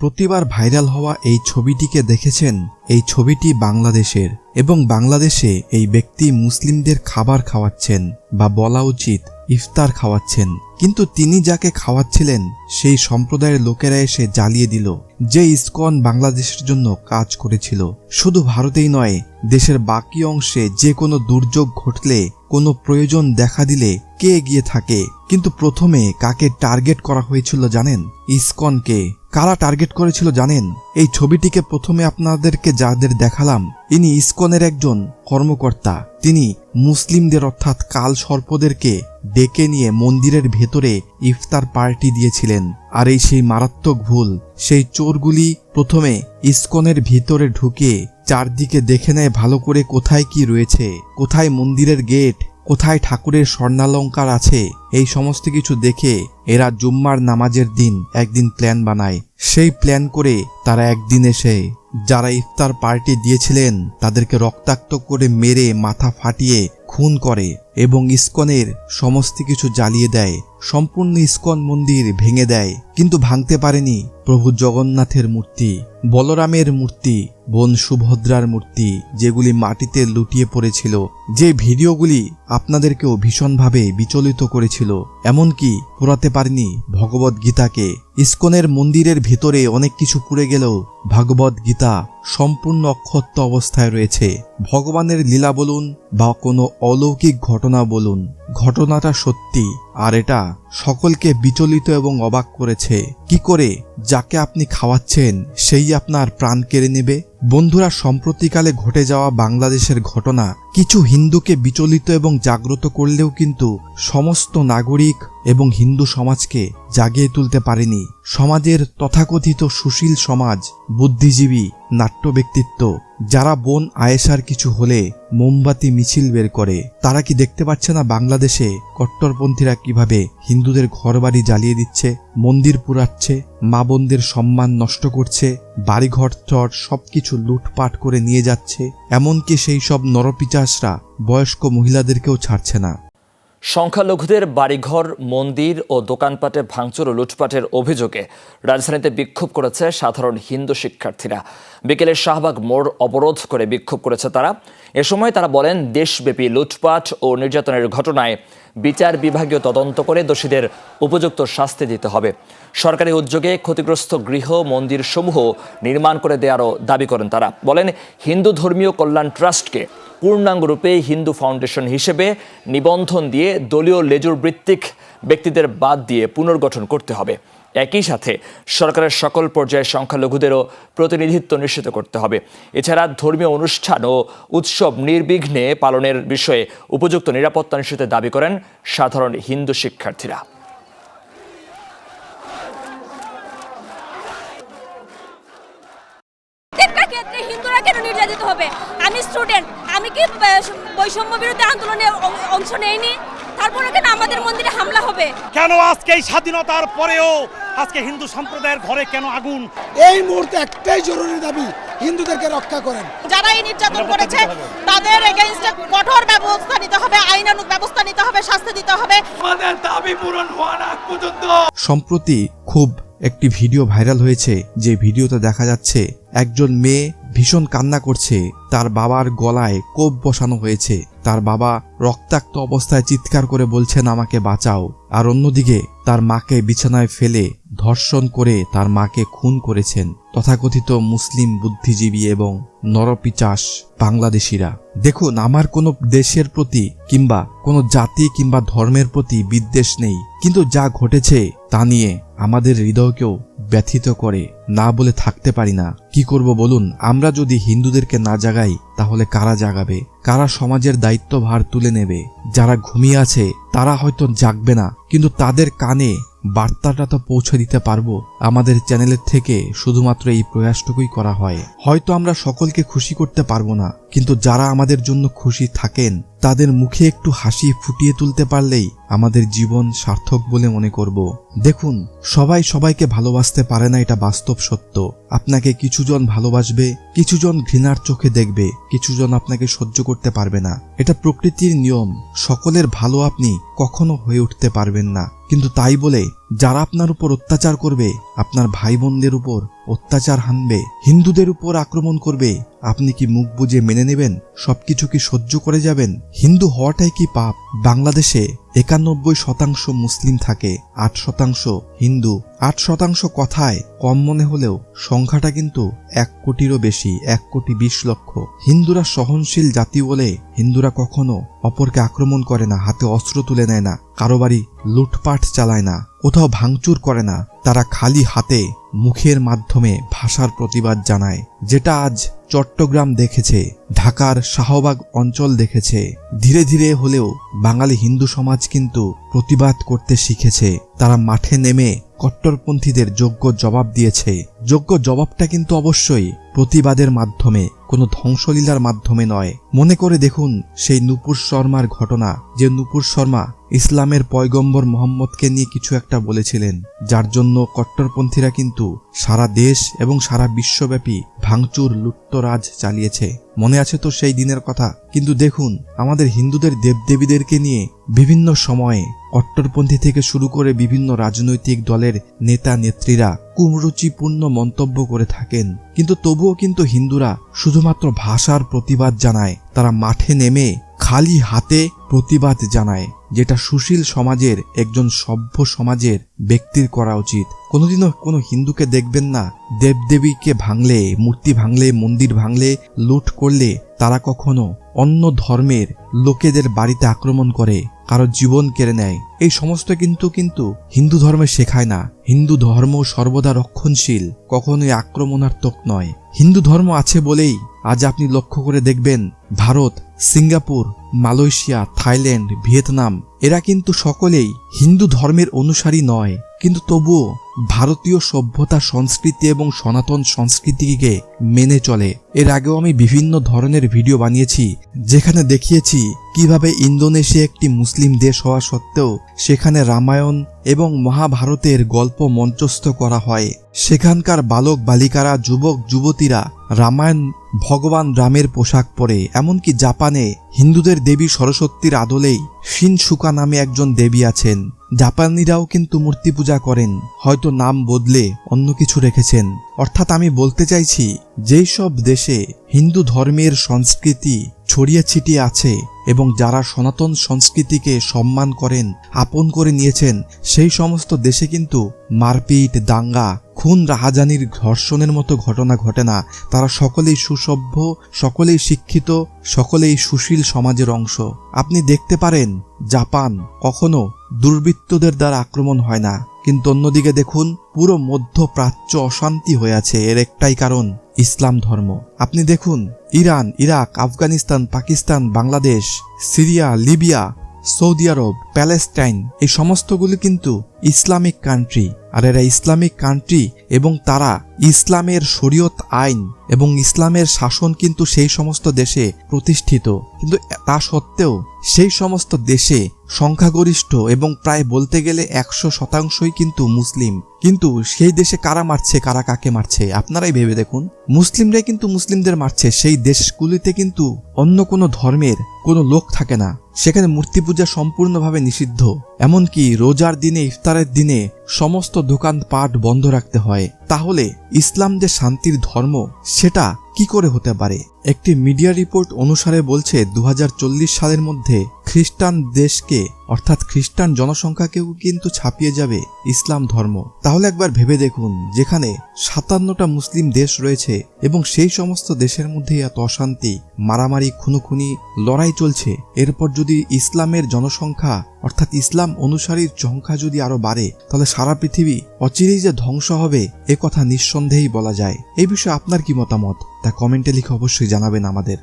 প্রতিবার ভাইরাল হওয়া এই ছবিটিকে দেখেছেন এই ছবিটি বাংলাদেশের এবং বাংলাদেশে এই ব্যক্তি মুসলিমদের খাবার খাওয়াচ্ছেন বা বলা উচিত ইফতার খাওয়াচ্ছেন। কিন্তু তিনি যাকে খাওয়াচ্ছিলেন, সেই সম্প্রদায়ের লোকেরা এসে জ্বালিয়ে দিল, যে ইসকন বাংলাদেশের জন্য কাজ করেছিল। শুধু ভারতেই নয়, দেশের বাকি অংশে যে কোনো দুর্যোগ ঘটলে, কোনো প্রয়োজন দেখা দিলে কে এগিয়ে থাকে, কিন্তু প্রথমে কাকে টার্গেট করা হয়েছিল জানেন? ইসকনকে। কারা টার্গেট করেছিল জানেন? এই ছবিটিকে প্রথমে আপনাদেরকে যাদের দেখালাম, ইনি ইসকনের একজন কর্মকর্তা। তিনি মুসলিমদের অর্থাৎ কাল সর্পদেরকে ডেকে নিয়ে মন্দিরের ভেতরে ইফতার পার্টি দিয়েছিলেন। আর এই সেই মারাত্মক ভুল, সেই চোরগুলি প্রথমে ইসকনের ভিতরে ঢুকে চারদিকে দেখে নেয় ভালো করে কোথায় কি রয়েছে, কোথায় মন্দিরের গেট কোথায় ঠাকুরের স্বর্ণালঙ্কার আছে? এই সমস্ত কিছু দেখে এরা জুম্মার নামাজের দিন একদিন প্ল্যান বানায়। সেই প্ল্যান করে তারা একদিন এসে যারা ইফতার পার্টি দিয়েছিলেন, তাদেরকে রক্তাক্ত করে মেরে মাথা ফাটিয়ে খুন করে এবং ইস্কনের সমস্ত কিছু জ্বালিয়ে দেয়। সম্পূর্ণ ইস্কন মন্দির ভেঙে দেয়, কিন্তু ভাঙতে পারেনি প্রভু জগন্নাথের মূর্তি, বলরামের মূর্তি, বোন সুভদ্রার মূর্তি, যেগুলি মাটিতে লুটিয়ে পড়েছিল। যে ভিডিওগুলি আপনাদেরকেও ভীষণভাবে বিচলিত করেছিল, এমনকি পোড়াতে পারেনি ভগবত গীতাকে ইসকনের মন্দিরের ভেতরে অনেক কিছু পুড়ে গেলেও ভাগবত গীতা সম্পূর্ণ অক্ষত্য অবস্থায় রয়েছে। ভগবানের লীলা বলুন বা কোনো অলৌকিক ঘটনা বলুন, ঘটনাটা সত্যি আর এটা সকলকে বিচলিত এবং অবাক করেছে। কি করে যাকে আপনি খাওয়াচ্ছেন সেই আপনার প্রাণ কেড়ে নেবে? বন্ধুরা, সম্প্রতিকালে ঘটে যাওয়া বাংলাদেশের ঘটনা কিছু হিন্দুকে বিচলিত এবং জাগ্রত করলেও কিন্তু সমস্ত নাগরিক এবং হিন্দু সমাজকে জাগিয়ে তুলতে পারেনি। সমাজের তথাকথিত সুশীল সমাজ, বুদ্ধিজীবী নাট্য ব্যক্তিত্ব যারা বোন আয়েশার কিছু হলে মোমবাতি, মিছিল বের করে, তারা কি দেখতে পাচ্ছে না বাংলাদেশে কট্টরপন্থীরা কীভাবে হিন্দুদের ঘরবাড়ি জ্বালিয়ে দিচ্ছে, মন্দির পুরাচ্ছে, মা বোনদের সম্মান নষ্ট করছে, বাড়িঘর, চর সবকিছু লুটপাট করে নিয়ে যাচ্ছে? এমনকি সেই সব নরপিচাসরা বয়স্ক মহিলাদেরকেও ছাড়ছে না। সংখ্যালঘুদের বাড়িঘর, মন্দির ও দোকানপাটে ভাঙচুর ও লুটপাটের অভিযোগে রাজধানীতে বিক্ষোভ করেছে সাধারণ হিন্দু শিক্ষার্থীরা। বিকেলে শাহবাগ মোড় অবরোধ করে বিক্ষোভ করেছে তারা। এ সময় তারা বলেন, দেশব্যাপী লুটপাট ও নির্যাতনের ঘটনায় বিচার বিভাগীয় তদন্ত করে দোষীদের উপযুক্ত শাস্তি দিতে হবে। সরকারি উদ্যোগে ক্ষতিগ্রস্ত গৃহ মন্দির সমূহ নির্মাণ করে দেওয়ারও দাবি করেন তারা। বলেন, হিন্দু ধর্মীয় কল্যাণ ট্রাস্টকে পূর্ণাঙ্গরূপে হিন্দু ফাউন্ডেশন হিসেবে নিবন্ধন দিয়ে দলীয় লেজুর বৃত্তিক ব্যক্তিদের বাদ দিয়ে পুনর্গঠন করতে হবে। একই সাথে সরকারের সকল পর্যায়ের সংখ্যালঘুদেরও প্রতিনিধিত্ব নিশ্চিত করতে হবে। এছাড়া ধর্মীয় অনুষ্ঠান ও উৎসব নির্বিঘ্নে পালনের বিষয়ে উপযুক্ত নিরাপত্তা নিশ্চিতের দাবি করেন সাধারণ হিন্দু শিক্ষার্থীরা। হিন্দুরা কেন নির্যাতিত হবে? আমি স্টুডেন্ট আমি কি বৈষম্য বিরোধী আন্দোলনে অংশ নেইনি? তারপরে কেন আমাদের মন্দিরে হামলা হবে। কেন আজকে এই স্বাধীনতার পরেও আজকে হিন্দু সম্প্রদায়ের ঘরে কেন আগুন? এই মুহূর্তে একটাই জরুরি দাবি হিন্দুদেরকে রক্ষা করেন। যারা এই নির্যাতন করেছে তাদের এগেইনস্টে কঠোর ব্যবস্থা নিতে হবে আইনানুগ ব্যবস্থা নিতে হবে শাস্তি দিতে হবে। আমাদের দাবি পূরণ পর্যন্ত। সম্প্রতি খুব একটি ভিডিও ভাইরাল হয়েছে, যে ভিডিওতে দেখা যাচ্ছে একজন মেয়ে ভীষণ কান্না করছে, তার বাবার গলায় কোপ বসানো হয়েছে, তার বাবা রক্তাক্ত অবস্থায় চিৎকার করে বলছেন, আমাকে বাঁচাও। আর অন্যদিকে তার মাকে বিছানায় ফেলে ধর্ষণ করে তার মাকে খুন করেছেন। তথাকথিত মুসলিম বুদ্ধিজীবী এবং নরপিচাস বাংলাদেশিরা। দেখুন, আমার কোনো দেশের প্রতি কিংবা কোনো জাতি কিংবা ধর্মের প্রতি বিদ্বেষ নেই। কিন্তু যা ঘটেছে তা নিয়ে আমাদের হৃদয়কেও ব্যথিত করে। না বলে থাকতে পারি না। কি করব বলুন? আমরা যদি হিন্দুদেরকে না জাগাই, তাহলে কারা জাগাবে? কারা সমাজের দায়িত্বভার তুলে নেবে? যারা ঘুমিয়ে আছে, তারা হয়তো জাগবে না। কিন্তু তাদের কানে বার্তাটা তো পৌঁছে দিতে পারব আমাদের চ্যানেলের থেকে শুধুমাত্র এই প্রয়াসটুকুই করা হয়। হয়তো আমরা সকলকে খুশি করতে পারব না, কিন্তু যারা আমাদের জন্য খুশি থাকেন, তাদের মুখে একটু হাসি ফুটিয়ে তুলতে পারলেই আমাদের জীবন সার্থক বলে মনে করব। দেখুন, সবাই সবাইকে ভালোবাসতে পারে না এটা বাস্তব সত্য। আপনাকে কিছুজন ভালোবাসবে, কিছুজন ঘৃণার চোখে দেখবে, কিছুজন আপনাকে সহ্য করতে পারবে না। এটা প্রকৃতির নিয়ম, সকলের ভালো আপনি কখনো হয়ে উঠতে পারবেন না। কিন্তু তাই বলে যারা আপনার উপর অত্যাচার করবে, আপনার ভাই বোনদের উপর অত্যাচার হানবে, হিন্দুদের উপর আক্রমণ করবে, আপনি কি মুখ বুজে মেনে নেবেন? সবকিছু কি সহ্য করে যাবেন? হিন্দু হওয়াটাই কি পাপ? বাংলাদেশে একানব্বই শতাংশ মুসলিম থাকে, আট শতাংশ হিন্দু। আট শতাংশ কথায় কম মনে হলেও সংখ্যাটা কিন্তু এক কোটিরও বেশি, এক কোটি বিশ লক্ষ। হিন্দুরা সহনশীল জাতি বলে হিন্দুরা কখনো অপরকে আক্রমণ করে না, হাতে অস্ত্র তুলে নেয় না কারও বাড়ি লুটপাট চালায় না। কোথাও ভাঙচুর করে না, তারা খালি হাতে মুখের মাধ্যমে ভাষার প্রতিবাদ জানায়, যেটা আজ চট্টগ্রাম দেখেছে, ঢাকার শাহবাগ অঞ্চল দেখেছে। ধীরে ধীরে হলেও বাঙালি হিন্দু সমাজ কিন্তু প্রতিবাদ করতে শিখেছে। তারা মাঠে নেমে কট্টরপন্থীদের যোগ্য জবাব দিয়েছে। যোগ্য জবাবটা কিন্তু অবশ্যই প্রতিবাদের মাধ্যমে, কোনো ধ্বংসলীলার মাধ্যমে নয়। মনে করে দেখুন সেই নুপুর শর্মার ঘটনা, যে নুপুর শর্মা ইসলামের পয়গম্বর মোহাম্মদকে নিয়ে কিছু একটা বলেছিলেন, যার জন্য কট্টরপন্থীরা কিন্তু সারা দেশ এবং সারা বিশ্বব্যাপী ভাঙচুর, লুট্তরাজ চালিয়েছে। মনে আছে তো সেই দিনের কথা? কিন্তু দেখুন, আমাদের হিন্দুদের দেবদেবীদেরকে নিয়ে বিভিন্ন সময়ে কট্টরপন্থী থেকে শুরু করে বিভিন্ন রাজনৈতিক দলের নেতা নেত্রীরা কুমরুচিপূর্ণ মন্তব্য করে থাকেন। কিন্তু তবুও কিন্তু হিন্দুরা শুধুমাত্র ভাষার প্রতিবাদ জানায়, তারা মাঠে নেমে খালি হাতে প্রতিবাদ জানায়। যেটা সুশীল সমাজের একজন সভ্য সমাজের ব্যক্তির করা উচিত। কোনোদিনও কোনো হিন্দুকে দেখবেন না, দেবদেবীকে ভাঙলে, মূর্তি ভাঙলে, মন্দির ভাঙলে, লুট করলে তারা কখনো অন্য ধর্মের লোকেদের বাড়িতে আক্রমণ করে, কারও জীবন কেড়ে নেয়। এই সমস্ত কিন্তু কিন্তু হিন্দু ধর্মে শেখায় না। হিন্দু ধর্ম সর্বদা রক্ষণশীল, কখনোই আক্রমণাত্মক নয়। হিন্দু ধর্ম আছে বলেই আজ আপনি লক্ষ্য করে দেখবেন, Bharat, Singapore, Malaysia, Thailand, Vietnam, এরা কিন্তু সকলেই হিন্দু ধর্মের অনুসারী নয়। কিন্তু তবুও ভারতীয় সভ্যতা সংস্কৃতি এবং সনাতন সংস্কৃতিকে মেনে চলে। এর আগেও আমি বিভিন্ন ধরনের ভিডিও বানিয়েছি, যেখানে দেখিয়েছি কীভাবে ইন্দোনেশিয়া একটি মুসলিম দেশ হওয়া সত্ত্বেও সেখানে রামায়ণ এবং মহাভারতের গল্প মঞ্চস্থ করা হয়। সেখানকার বালক বালিকারা, যুবক, যুবতীরা রামায়ণ ভগবান রামের পোশাক পরে, এমনকি জাপানে হিন্দুদের দেবী সরস্বতীর আদলেই শিনসুকা নামে একজন দেবী আছেন। জাপানিরাও কিন্তু মূর্তি পূজা করেন, হয়তো নাম বদলে অন্য কিছু রেখেছেন। অর্থাৎ আমি বলতে চাইছি, যেই সব দেশে হিন্দু ধর্মের সংস্কৃতি ছড়িয়ে ছিটিয়ে আছে এবং যারা সনাতন সংস্কৃতিকে সম্মান করেন, আপন করে নিয়েছেন, সেই সমস্ত দেশে কিন্তু মারপিট, দাঙ্গা, খুন, রাহাজানির ধর্ষণের মতো ঘটনা ঘটে না। তারা সকলেই সুসভ্য, সকলেই শিক্ষিত, সকলেই সুশীল সমাজের অংশ। আপনি দেখতে পারেন, জাপান কখনো দুর্বৃত্তদের দ্বারা আক্রমণ হয় না। কিন্তু অন্যদিকে দেখুন, পুরো মধ্যপ্রাচ্য অশান্তি হয়ে আছে। এর একটাই কারণ, ইসলাম ধর্ম। আপনি দেখুন, Iran, Iraq, Afghanistan, Pakistan, Bangladesh, Syria, Libya, Saudi আরব, প্যালেস্টাইন, এই সমস্তগুলি কিন্তু ইসলামিক কান্ট্রি আর এরা ইসলামিক কান্ট্রি এবং তারা ইসলামের শরীয়ত আইন এবং ইসলামের শাসন কিন্তু সেই সমস্ত দেশে প্রতিষ্ঠিত। কিন্তু তা সত্ত্বেও সেই সমস্ত দেশে সংখ্যাগরিষ্ঠ এবং প্রায় বলতে গেলে একশো শতাংশই কিন্তু মুসলিম। কিন্তু সেই দেশে কারা মারছে, কারা কাকে মারছে, আপনারাই ভেবে দেখুন। মুসলিমরাই কিন্তু মুসলিমদের মারছে, সেই দেশগুলিতে কিন্তু অন্য কোনো ধর্মের কোনো লোক থাকে না। সেখানে মূর্তি পূজা সম্পূর্ণভাবে নিষিদ্ধ। এমনকি রোজার দিনে, ইফতারের দিনে সমস্ত দোকান পাট বন্ধ রাখতে হয়। তাহলে ইসলাম যে শান্তির ধর্ম, সেটা কি করে হতে পারে? একটি মিডিয়া রিপোর্ট অনুসারে বলছে দু হাজার চল্লিশ সালের মধ্যে খ্রিস্টান দেশকে অর্থাৎ খ্রিস্টান জনসংখ্যাকেও কিন্তু ছাপিয়ে যাবে ইসলাম ধর্ম। তাহলে একবার ভেবে দেখুন, যেখানে সাতান্নটা মুসলিম দেশ রয়েছে এবং সেই সমস্ত দেশের মধ্যে এত অশান্তি, মারামারি, খুনোখুনি, লড়াই চলছে। এরপর যদি ইসলামের জনসংখ্যা, অর্থাৎ ইসলাম অনুসারীর সংখ্যা যদি আরও বাড়ে, তাহলে সারা পৃথিবী অচিরেই যে ধ্বংস হবে, এ কথা নিঃসন্দেহেই বলা যায়। এই বিষয়ে আপনার কি মতামত? তা কমেন্টে লিখে অবশ্যই জানাবেন আমাদের।